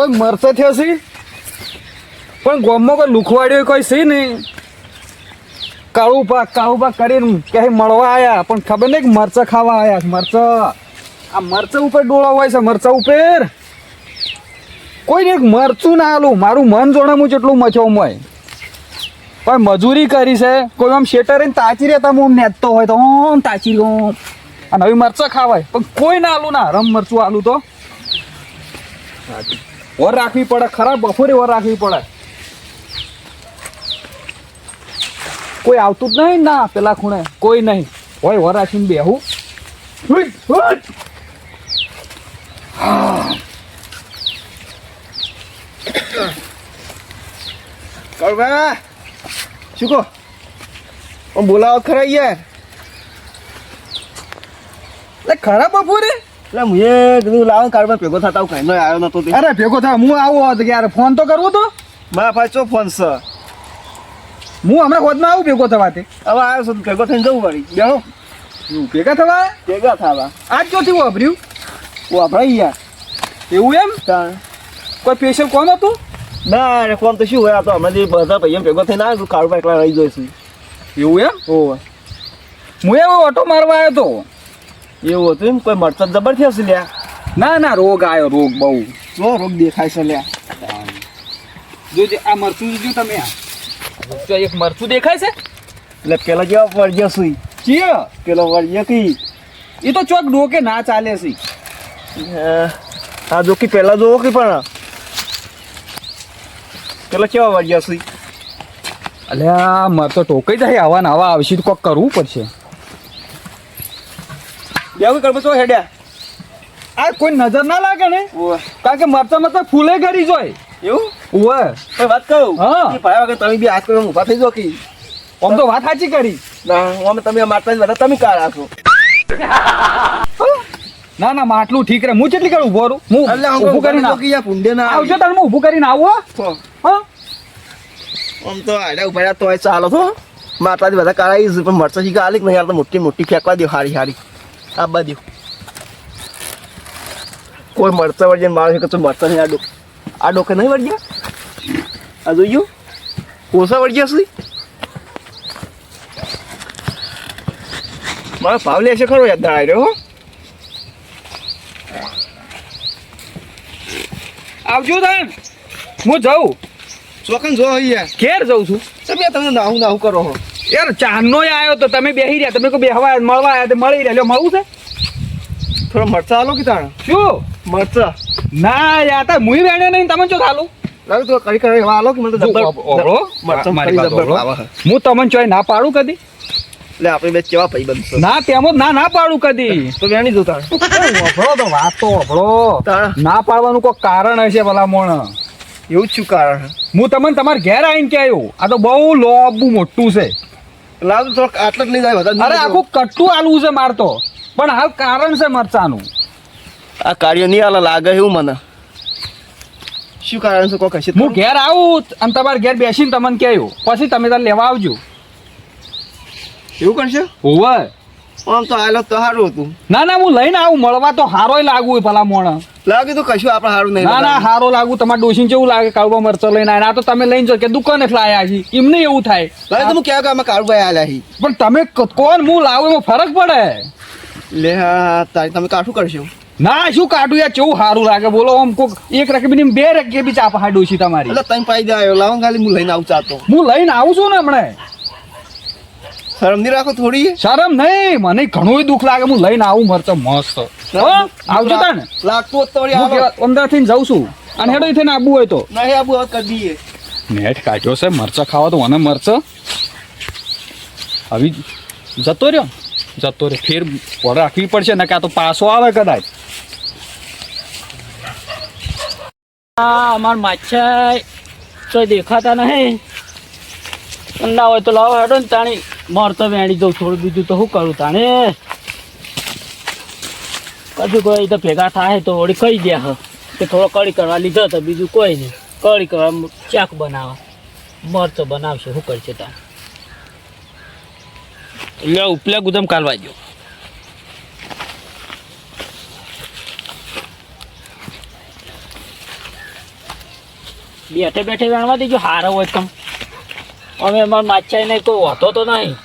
કોઈ મરતો થયો છે પણ ગોમમાં કોઈ લુખવાડ્યો કોઈ છે નહીં કાળું પાક કાળું પાક કરીને ક્યાંય મળવા આવ્યા પણ ખબર નહીં કે મરચા ખાવા આવ્યા મરચા, આ મરચા ઉપર ડોળા હોય છે, મરચા ઉપર. કોઈને એક મરચું ના આલું. મારું મન જોડે હું જેટલું મચો હોય. પણ મજૂરી કરી છે. કોઈ આમ શેટર તાચી રહેતા હું નેતતો હોય તો આમ તાચી લઉં. અને હવે મરચા ખાવાય. પણ કોઈ ના આલું ના. રમ મરચું આલું તો. વર રાખવી પડે, ખરા, બપોરે વર રાખવી પડે. કોઈ આવતું જ નહીં ના, પેલા ખૂણે. કોઈ નહીં. હોય, વર રાખીને બેહું. કળવા, શું કહો? બોલાવો ખરા યાર. ખરા બપોરે? એટલે હું એ કીધું લાવો કાળમાં ભેગો થતા હું કઈ. આવ્યો નતો તે. અરે ભેગો થાય હું આવું હતો કે યાર ફોન તો કરવો તો. મારા પાસે ચો ફોન છે? હું હમણાં હોદમાં આવું ભેગો થવા તે. હવે આવ્યો છું ભેગો થઈને જવું પડી બેહો ભેગા થવા? ભેગા થવા. આજ ચોથી વાપર્યું વાપરાય યાર એવું એમ? કોઈ સ્પેશિયલ કોણ હતું? ના અરે કોમ તો શું હોય આ તો હમણાં બધા ભાઈઓ ભેગો થઈને આવ્યો કાળું એકલા રહી જોઈશું. એવું એમ? ઓહ હું એવો ઓટો મારવા આવ્યો તો. એવું હતું એમ? કોઈ મળતા જબર થયો છે લ્યા? ના ના રોગ આવ્યો રોગ બહુ. જો રોગ દેખાય છે લ્યા. જોજે આ મરચું જો તમે આ. જો એક મરચું દેખાય છે? એટલે પેલા જેવા વળગ્યો સુઈ ચીય. પેલો વળગ્યો કી? એ તો ચોક ડોકે ના ચાલે છે. હા જોકી કે પેલા જોવો કે પણ? પેલા કેવા વળગ્યો સુઈ અલ્યા મર તો ટોકાઈ જાય આવા ને આવા આવશે તો કોક કરવું પડશે. બેવું કરવું તો હેડ્યા? આ કોઈ નજર ના લાગે ને? કારણ કે મરચા મરચા ફૂલે કરી જોય. એવું? ઓવે. કોઈ વાત કહું હા. ભાઈ વગર તમે બી હાથ કરીને ઊભા થઈ જાઓ કે? આમ તો વાત સાચી કરી. ના અમે તમે મારતા જ બધા તમે કાર રાખો ના ના માટલું ઠીક રે હું કેટલી કરું ઊભો રહું? હું એટલે હું ઊભું કરીને કે યા પુંડે ના આવજો તાર હું ઊભું કરીને આવું હો. આમ તો આડા ઊભા રહ્યા તોય ચાલો તો મારતા જ બધા કાળા પણ મરચા શીખા આલી નહીં યાર તો મોટી મોટી ફેંકવા દે હારી હારી આ બાજુ. કોઈ મળતા વળજે મારે છે તો મળતા નહીં આ ડો આ ડોકે નહીં વળગ્યા? આ જોયું ઓછા વળગ્યા સુધી મારો ભાવ લેશે ખરો યાદ આવ્યો હો. આવજો તાન. હું જાઉં. ચોકન જો અહીંયા. ઘેર જાઉં છું. તમે તમને નાહું નાહું કરો હો. યાર ચાંદનો આવ્યો તો તમે બેહી રહ્યા. તમે કોઈ બેહવા મળવા આવ્યા તો મળી રહ્યા. મળવું છે? થોડો મરચા હાલો કે તાણ? શું? મરચા. ના યાર તાર મુઈ વેણે નહીં. તમે જો ચાલુ લાગે તો કઈ કઈ હાલો કે મને તો ઓબ- ઓબળો. મારી છે. હું તમને ચોય ના પાડું કદી? એટલે આપણે બે કેવા ભાઈ બનશો? ના તેમ ના ના પાડું કદી. તો વેણી જો તાણ. ઓભળો તો વાત તો ઓભળો ના પાડવાનું કોઈ કારણ હશે ભલા મોણ એવું જ શું કારણ? હું તમને તમારા ઘેર આવીને કે આવ્યો આ તો બહુ લોબુ મોટું છે. તો થોડોક આટલા જ લઈ જાય વધારે અરે આખું કટ્ટું આલવું છે મારતો પણ હાલ કારણ છે મરચાનું. આ કાર્ય નહીં આલા લાગે એવું મને. શું કારણ છે કોઈ કહેશે હું ઘેર આવું અને તમારે ઘેર બેસીને તમને કહ્યું પછી તમે તાર લેવા આવજો. એવું કરશે? હોવે. આમ તો આલો તો સારું હતું. ના ના હું લઈને આવું. મળવા તો હારોય લાગુ હોય ભલા મોણ. લાગે તો કશું આપણે સારું નહીં ના ના હારો લાગુ તમારે ડોસીને કેવું લાગે? કાળવા મરચો લઈને આવ્યા તો તમે લઈને જો કે દુકાને લાયા છે એમને એવું થાય. ક્યાં કામ કાળુભાઈ આલ્યા હી? પણ તમે કોણ? હું લાવું એમાં ફરક પડે. લે હા તારી તમે કાઠું કરશો. ના શું કાઢું યાર? કેવું સારું લાગે? બોલો આમ કોક એક રકબી બે રકબી બી ચાપ હા ડોસી તમારી. એટલે તમે પાઈ દે આવ્યો લાવો ખાલી હું લઈને આવું ચાતો હું લઈને આવું છું ને હમણે. શરમ નહીં રાખો થોડી? શરમ નહીં મને ઘણું દુઃખ લાગે હું લઈને આવું મરચો મસ્ત. આવજો તા ને લાગતું હોત તો અમદાવાદથી જાઉં છું. અને હેડો થઈને આબુ હોય તો. નહીં આબુ હવે કરી દઈએ. નેટ કાઢ્યો છે મરચા ખાવા તો મને મરચો. હવે જતો રહ્યો. જતો રહ્યો. ફેર વર રાખવી પડશે ને કાં તો પાસો આવે કદાચ. અમાર માછા તો દેખાતા નહીં. અંડા હોય તો લાવો હેડો ને તાણી. મળતો વેણી દઉં થોડું બીજું તો શું કરું તાણે? કશું કોઈ તો ભેગા થાય તો વળી કહી દે કે થોડો કળી કરવા લીધો તો બીજું કોઈ નહીં. કળી કરવા ચાક બનાવવા મરચો બનાવશે, શું કરશે તાણ? એટલે ઉપલા ગુદમ કાઢવા ગયો બેઠે બેઠે વેણવા દેજો, હારો હોય કમ અમે અમારા માછાઈ ને કોઈ હોતો તો નહીં.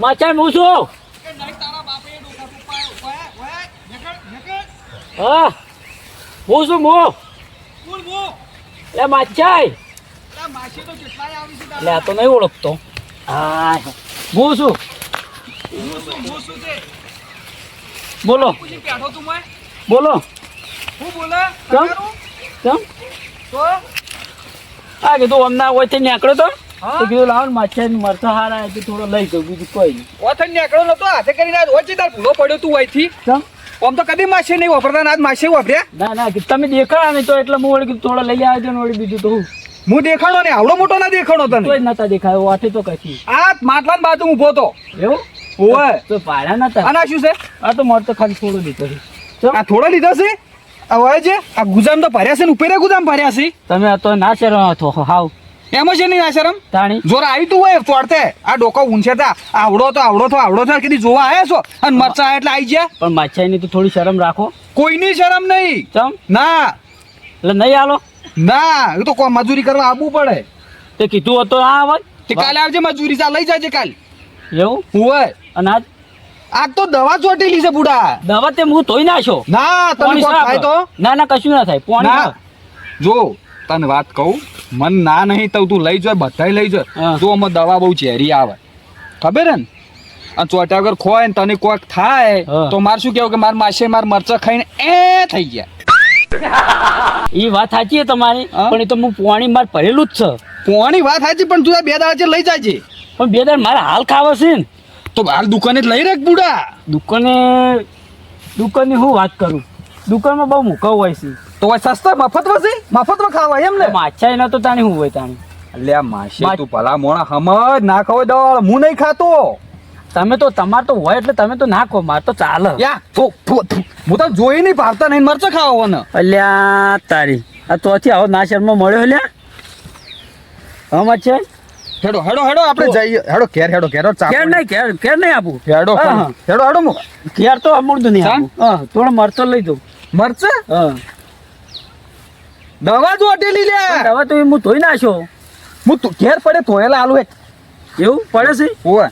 માછાઈ હું છું હા. હું છું મો? લે માછાઈ. એટલે આ તો નહીં ઓળખતો. હા. હું છું? બોલો. બોલો. કેમ? કેમ? આ કીધું તો વચ્ચે નીકળ્યો તો હા? તો કીધું લાવો ને માછા મરચા હારા એટલે થોડો લઈ જાઉં બીજું કોઈ નહીં. ઓથન નીકળ્યો નતો હાથે કરીને આજ ઓછી તાર ભૂલો પડ્યો તું અહીંથી. કેમ? આમ તો કદી માછે નહીં વાપરતા ને આજ માછે વાપર્યા. ના ના તમે દેખાડા નહીં તો એટલે હું કીધું થોડો લઈ આવજો ને વળી બીજું તો હું. હું દેખાડો ને આવડો મોટો ના દેખાડો તને. જ નતા દેખાયો વાટે તો કશી. આ માટલા બાજુ ઊભો તો. એવું? ઓય. તો પાડા નતા. આના શું છે? આ તો મળતો ખાલી થોડો દીધો છે. આ થોડો લીધો છે? આ હોય છે? આ ગુજામ તો ભર્યા છે ને ઉપેરે ગુજામ ભર્યા છે? તમે આ તો ના શરમ હતો હાવ. એમ છે નહીં ના શરમ તાણી. જોર આવી તું હોય ચોડતે આ ડોકો ઊંચે તા આવડો તો આવડો તો આવડો તો કીધી જોવા આવ્યા છો? અને મરચા એટલે આવી ગયા? પણ માછાઈની તો થોડી શરમ રાખો. કોઈની શરમ નહીં. ચમ. ના. એટલે નહીં આલો? ના. એ તો કોઈ મજૂરી કરવા આવવું પડે. તે કીધું હતું આ આવે તે કાલે આવજે મજૂરી ચા લઈ જાજે કાલ. એવું? હોય. અને આજ આજ તો દવા ચોટેલી છે બુડા. દવા તે હું ધોઈ નાખ્યો ના તને કોઈ થાય તો. ના ના કશું ના થાય. પાણી જો તને વાત કહું મન ના નહીં તો તું લઈ જાય બધાય લઈ જાય. તો જો આમાં દવા બહુ ઝેરી આવે. ખબર ને? આ ચોટા વગર ખોય ને તને કોઈક થાય તો માર શું કેવું કે માર માસે માર મરચા ખાઈને એ થઈ ગયા. એ વાત સાચી છે તમારી પણ એ તો હું પોણી માર ભરેલું જ છે. પોણી વાત સાચી પણ તું બે દાડા છે લઈ જાજે. પણ બે દર મારે હાલ ખાવા છે ને. તો બહાર દુકાને જ લઈ રાખ બુડા. દુકાને દુકાનની હું વાત કરું? દુકાનમાં બહુ મુકાવ હોય છે. તો હોય સસ્તા મફતમાં છે? મફતમાં ખાવા એમ ને? માછા એના તો તાણી હું હોય તાણી. અલ્યા આ મા- તું ભલા મોણા સમજ ના ખાવ દવા હું નહીં ખાતો. તમે તો તમાર તો હોય એટલે તમે તો નાખો માર તો ચાલે યા થુ, થુ. હું તો જોઈ નહીં ભાવતા નહીં મરચા ખાવા ને અલ્યા તારી આ તોથી આવો ના શર્મા મળ્યો અલ્યા. હમ છે. હેડો હેડો હેડો આપણે જઈએ. હેડો કેર હેડો ઘેર ચા કેર નહીં કેર કેર નહીં આપું. હેડો. હેડો હેડો મુ કેર તો અમૂળતું નહીં આપું. હા થોડો મરચો લઈ દઉં મરચ? હા. દવા જો અટેલી લે. દવા તો હું ધોઈ નાખ્યો હું તો કેર પડે ધોયેલા આલુ એક. એવું પડે છે? ઓય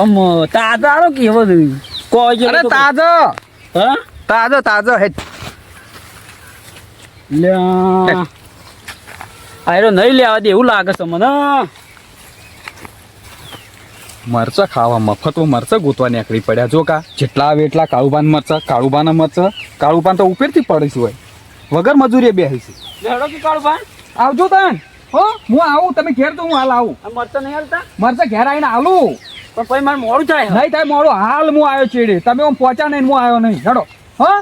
આમ તાજો આલો કે એવો કોઈ અરે તાજો. હા? તાજો તાજો હે લ્યા. આયરો નહીં લેવા દે એવું લાગે છે મને. મરચા ખાવા મફતમાં મરચા ગોતવા નીકળી પડ્યા. જો કા જેટલા આવે એટલા કાળુબાન મરચા કાળુબાના મરચા. કાળુબાન તો ઉપરથી પડીશું હોય. વગર મજૂરીએ બેસી લેડો કે કાળું આવજો તાન હો હું આવું તમે ઘેર તો હું હાલ આવું. મરચાં નહીં હાલતા? મરચા ઘેર આવીને આલું પણ પછી મારે મોડું થાય નહીં થાય મોડો હાલ હું આવ્યો છેડે. તમે હું પહોંચ્યા નહીં હું આવ્યો નહીં. હેડો. હા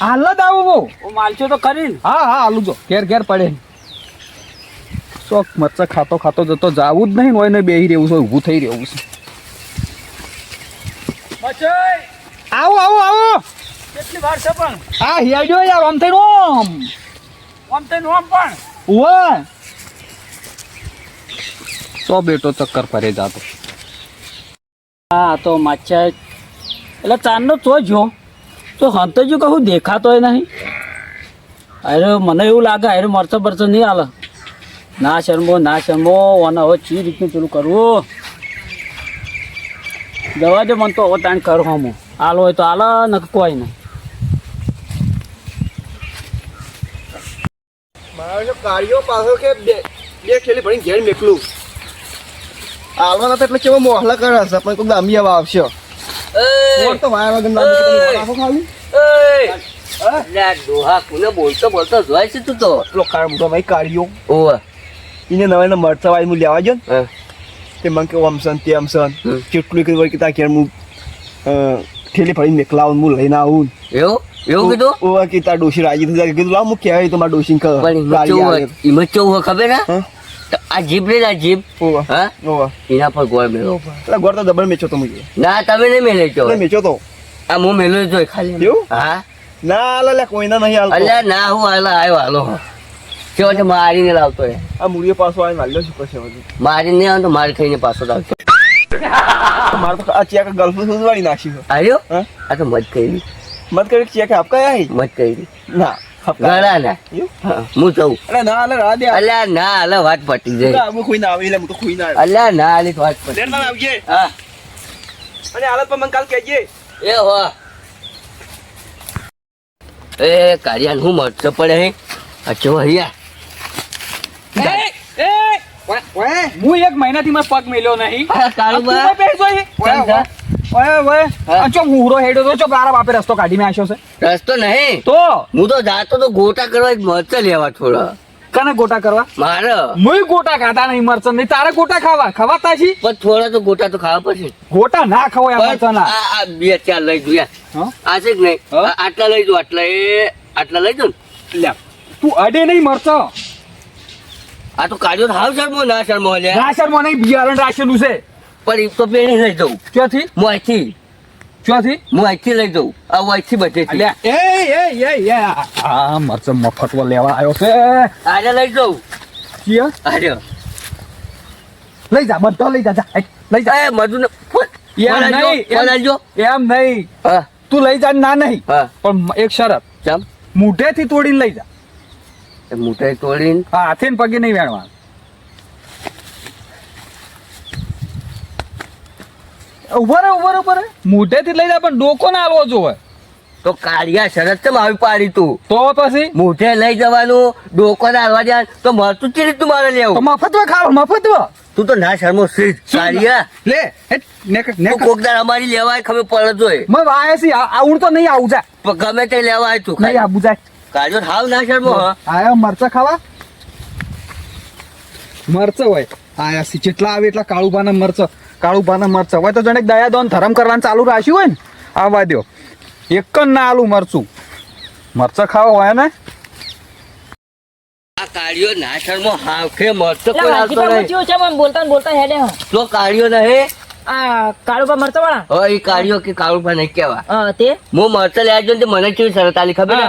હાલ જ આવું હું. માલચો તો ખરી હા હા હાલું જો. ઘેર ઘેર પડે. ચોક મરચા ખાતો ખાતો જતો જાવું જ નહીં હોય ને બેહી રહેવું છે ઊભું થઈ રહેવું છે. આવો આવો આવો. કેટલી વાર છે પણ? આ હિયાડ્યો યાર આમ થઈને ઓમ. આમ તે ઓમ પણ. ઓય સો બેટો ચક્કર ફરે જાતો. હા તો માછા એટલે ચાંદનો તો જો તો હંતજુ કહું દેખાતોય નહીં. અરે મને એવું લાગે અરે મરચો બરચો નહીં હાલ. ના શરમો ના શરમો અને હવે ચી રીતનું પેલું કરવું? દવા દે મને તો હવે તાણ કરું હું હાલ હોય તો હાલ ન કોઈ નહીં. મારો જો પાછો કે બે બે ખેલી ભણીને ઘેર મેકલું. હાલવાના તો એટલે કેવો મોહલા કરે છે પણ કોઈ દામી આવા આવશે. મોર તો વાયા વગર ખાલી? ડોહા કોને બોલતો બોલતો જોય છે તું તો? એટલો કાળ મોટો ભાઈ કાળીઓ ઓવે. એને નવા નવા મરચા વાળી લેવા જો ને? હા. તે મને કે ઓમ સન તેમ સન. કેટલું કીધું કે તા ઘેર હું અ, થેલી ભરીને મેકલાવું હું લઈને આવું એવું એવું કીધું ઓવા કીધા ડોશી રાજી થઈ જાય કીધું લાવ હું કહેવાય ડોશી કર એમાં કેવું હોય ખબર ના આ જીભ લે આ જીપ હા એના પર ગોળ મેળો એટલે ગોળ તો ડબલ મેચો તો મુજે ના તમે નહીં મેલે છો તમે મેચો તો આ હું મેલો જોઈ ખાલી એવું? હા ના લે કોઈ કોઈના નહીં હાલતો અલ્યા ના હું હાલો આવ્યો હાલો કેવો છે? મારીને લાવતો રે આ મૂળીએ પાછો આવીને હાલ્યો મારીને નહીં આવતો મારી ખાઈને પાછો લાવતો મારે તો આ ચેક ગલ્ફ સુધવાડી નાખી આવ્યો આ તો મત કરી મત કરી ચેક આપકા હે મત કરી ના ગળા ના. હું જઉં. અરે ના અલે રાહ દે. અલ્યા ના અલ્યા વાત પટી જાય. હું કોઈ ના આવી લે હું તો કોઈ ના આવી અલ્યા ના અલી વાત પટી લેટમાં આવજે. હા. અને હાલત પર મને કાલ કહેજે. એ હો. એ કારિયાન હું મરતો પડે હે? અચો હૈયા હું એક મહિનાથી મેં પગ મેલ્યો નહીં. કાળુબા. તું કઈ બેસતો છે? કેમ છે? ઓય, ઓય. હા. આ ચો તો બાપે રસ્તો કાઢીને આશ્યો છે? રસ્તો નહીં. તો? હું તો જાતો તો ગોટા કરવા જ મરચા લેવા થોડા. કને ગોટા કરવા? મારે. મુય ગોટા ખાતા નહીં મરચા નહીં તારે ગોટા ખાવા? ખવાતા છી? પણ થોડા તો ગોટા તો ખાવા પડશે. ગોટા ના ખવાય આ બે ચાર લઈ જોયા. આ છે કે નહીં? આટલા લઈ જો આટલા એ આટલા લઈ જો લે તું અડે નહીં મરચો. આ તો કાઢ્યો હાવ શરમો ના શરમો લે. રાશનમાં નહીં બિયારણ રાખેલું છે. પણ એ તો પેણી લઈ જવું ક્યાંથી? હું અહીંથી. ક્યાંથી? હું અહીંથી લઈ જઉં. આ અહીંથી બધે એ એ એ એ આ- મરચો મફતમાં લેવા આવ્યો છે. આજે લઈ જઉં. કિયા આજે લઈ જા બધો લઈ જા જા લઈ જા. એ મધુ ને એમ નહીં, એમ- નહીં. હા. તું લઈ જા ના નહીં. હા. પણ એક શરત. ચાલ મૂઢેથી તોડીને લઈ જા. એ મૂઠાઈ તોડીને હા હાથે ને પગે નહીં વેણવા. ઊભા રે ઊભા રે ઊભા રે મૂઢેથી લઈ જાય પણ ડોકો ના આલવો જોવે. તો કાળિયા શરત ચમ આવી પાડી તું? તો પછી? મૂઠે લઈ જવાનું ડોકો ના હાલવા જાય તો મરતું ચી રીતનું મારે લેવું મફતમાં ખાવ મફત તું તો ના શરમો શ્રી કાળિયા. લે તું કોકદાર અમારી લેવાય ખબર પડે જોઈ મેં વાય છે આ આ તો નહીં આવું જાય ગમે તે લેવાય તું નહીં આવું જાય કાળિયો હાવ ના શર્મો આયા મરચા ખાવા? મરચા હોય. આયા સી જેટલા આવે એટલા કાળુબાના મરચા કાળુબાના મરચા. હોય તો જણે દયાદોન ધરમ કરવાનું ચાલુ રાખ્યું હોય ને આવવા દો એક જ ના આલું મરચું. મરચા ખાવા હોય ને? આ કાળિયો ના શર્મો હાવ કે કોઈ આવતો નહીં છે બોલતા બોલતા હેડે. તો કાળિયો નહીં આ કાળુબા મરચા વાળા હવે એ કાળિયો કે કાળુબા નહીં કેવા હા તે? હું મરચા લેવા જો ને મને કેવી સરતાલી ખબર?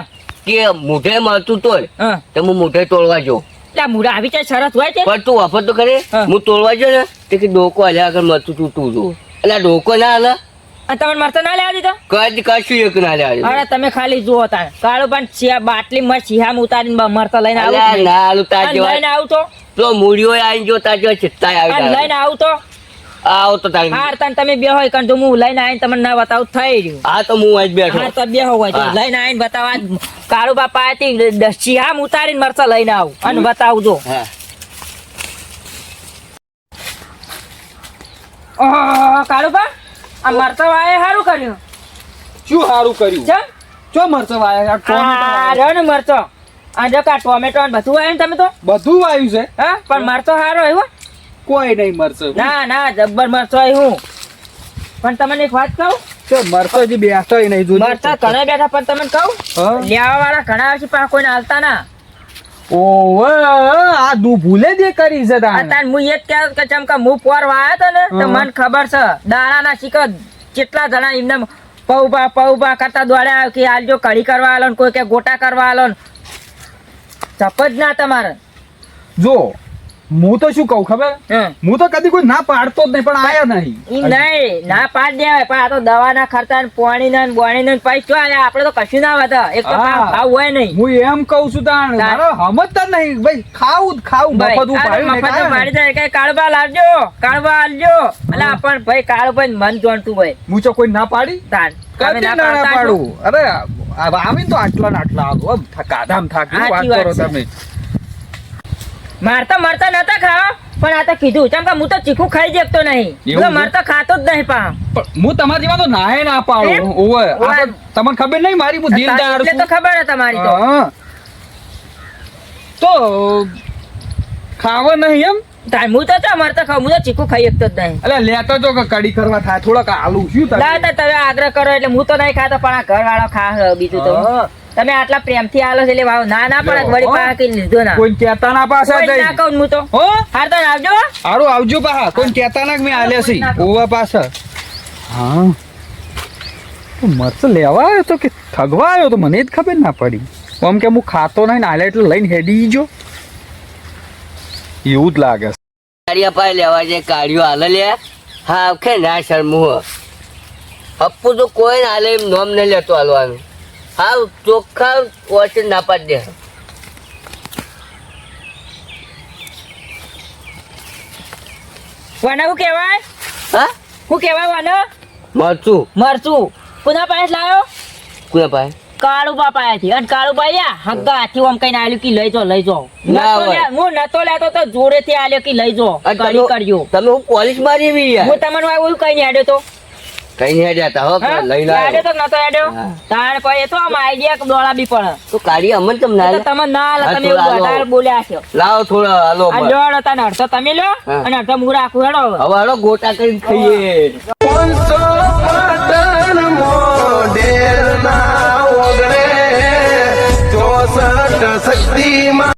કે મોઢે મળતું તોય તો હું મોઢે તોડવા જો મૂળા આવી જાય સરસ હોય છે? પણ તું વફત તો કરે હું. તોડવા જો ને તે કે ડોકો હાલ્યા આગળ મળતું તું તું જો. એટલે ડોકો ના હાલે તમે મરચા ના લેવા દીધો? કદ કશું એક ના લેવા અરે તમે ખાલી જુઓ તાર. કાળુબા પણ બાટલી માં છીહામ ઉતારીને બ- લઈને આવું જ ના હાલું તા લઈને આવતો આવું તો? તો મૂળીઓ આવીને જો તાર જેવા ચિત્તાય આવી લઈને આવતો આવું તો? આવો તો તાર હાર તાન તમે બે હોય કણ જો હું લઈને આવીને તમને ના બતાવું થઈ રહ્યું હા તો હું આજ બેઠો. હાર તો બે હોય તો હા. લઈને આવીને બતાવવા. કાળુબા પાસેથી છીહામ ઉતારીને મરચા લઈને આવું અને બતાવજો. હા. આ મરચા વાએ સારું કર્યું. શું સારું કર્યું? ચમ. ચો મરચો વાયા આ ટોમેટો રણ મરચો. આ જો કા ટોમેટો બધું આવ્યું તમે તો? બધું આવ્યું છે? હા પણ મરચો સારો આવ્યો. કોઈ નહીં મરશે ના ના જબ્બર મરશો હું પણ તમને એક વાત કહું ચો મરચો હજી બેસતો નહીં જોજો. મરતા ઘણા બેઠા પણ તમને કહું? લેવા વાળા ઘણા છે પણ કોઈને હાલતા ના ઓવે, આ દુ ભૂલે દે કરી છે તાણે. તાન હું એ જ કહેતો કે ચમ કે હું પોર વાયો તો ને તો. મને ખબર છે દાણાના શિકર કેટલા જણા એમને પૌબા પૌબા કરતા દોડ્યા કે આલજો કઢી કરવા આલો ને કોઈ કે ગોટા કરવા આલો ને જ ના તમારે જો હું તો શું કહું ખબર? હું. તો કદી કોઈ ના પાડતો જ નહીં પણ આયા નહીં. નહીં ના પાડ દેવાય પણ આ તો દવાના ખર્ચા ને પોણી ને બોણી ને પૈસા આયા આપણે તો કશું ના વધે. એક તો. ભાવ હોય નહીં. હું એમ કહું છું તાણ તાણ. મારો સમજતા નહીં. ભાઈ ખાવું ખાવું મફત ઉપાડ્યું મફત પાડી જાય કઈ કાળબા લાવજો કાળબા આલજો. એટલે આ પણ ભાઈ કાળભાઈ મન જોણતું ભાઈ હું તો કોઈ ના પાડી? તમે કદી ના. પાડું. અરે આવીને તો આટલા ને આટલા. આમ કાધામ થાક વાત કરો તમે. મારતા મારતા નતા ખાવા પણ આ તો કીધું. ચમ કે હું તો ચીખું ખાઈ જતો નહીં. એવું માર તો ખાતો જ નહીં પા હું તમારા જેવા તો નાહે ના પાડું? ઓવે આ તો તમને ખબર નહીં મારી હું દિલદાર એટલે તો ખબર હે તમારી તો. તો ખાવા નહીં એમ? તાર હું તો ચા મારતા ખાવ હું તો ચીખું ખાઈ શકતો જ નહીં. અલે લેતો તો કડી કરવા થાય થોડાક આલુ શું થાય? તમે આગ્રહ કરો એટલે હું તો નહીં ખાતો પણ આ ઘર વાળો ખા બીજું તો. તમે આટલા પ્રેમથી આલો છે એટલે વાવ ના ના પડે વળી હો. કઈ લીધો ના. કોઈ કહેતા ના પાછા કોઈ ના કહું હું તો. હો? હાર તો આવજો હારું આવજો પાહા કોઈ કહેતા ના કે મેં આલ્યા છે. ઓવા પાછા. હા. તો મરચ લેવા આવ્યો તો કે ઠગવા આવ્યો તો મને જ ખબર ના પડી. આમ કે હું ખાતો નહીં ને આલ્યા એટલે લઈને હેડી જો. એવું જ લાગે. કાળિયા પાસે લેવા જે કાળિયો હાલે લે. હા કે ના શરમું અપ્પુ તો કોઈ ના હાલે એમ નોમ નહીં લેતો હાલવાનું. હા ચોખ્ખા વચ્ચે ના પાડી દે. વાના હું કહેવાય? હા? હું કહેવાય વાનો? મરચું. મરચું. પુના પાસે લાવ્યો કોને ભાઈ કાળુબા પાસેથી. અને કાળુબા યા? હગ્ગા હાથી આમ કઈને આલ્યું કે લઈ જો લઈ જો હું નતો લેતો તો જોડેથી આલ્યો કે લઈ જો કરી કરજો. તમે હું પોલીસ મારી એવી હું તમને એવું કઈ આડ્યો તો. કઈ નહીં હો આડ્યો તો નતો આડ્યો આમ આઈડિયા દોડા બી પણ તો કાઢી અમન તમ ના તમે ના આલે, તમે એવું હાલો. બોલ્યા છો. લાવો થોડો હાલો આ અડધો તમે લો અને અડધો હું રાખું હેડો હવે. હવે ગોટા કરી ખાઈએ. ચોસઠ શક્તિમાં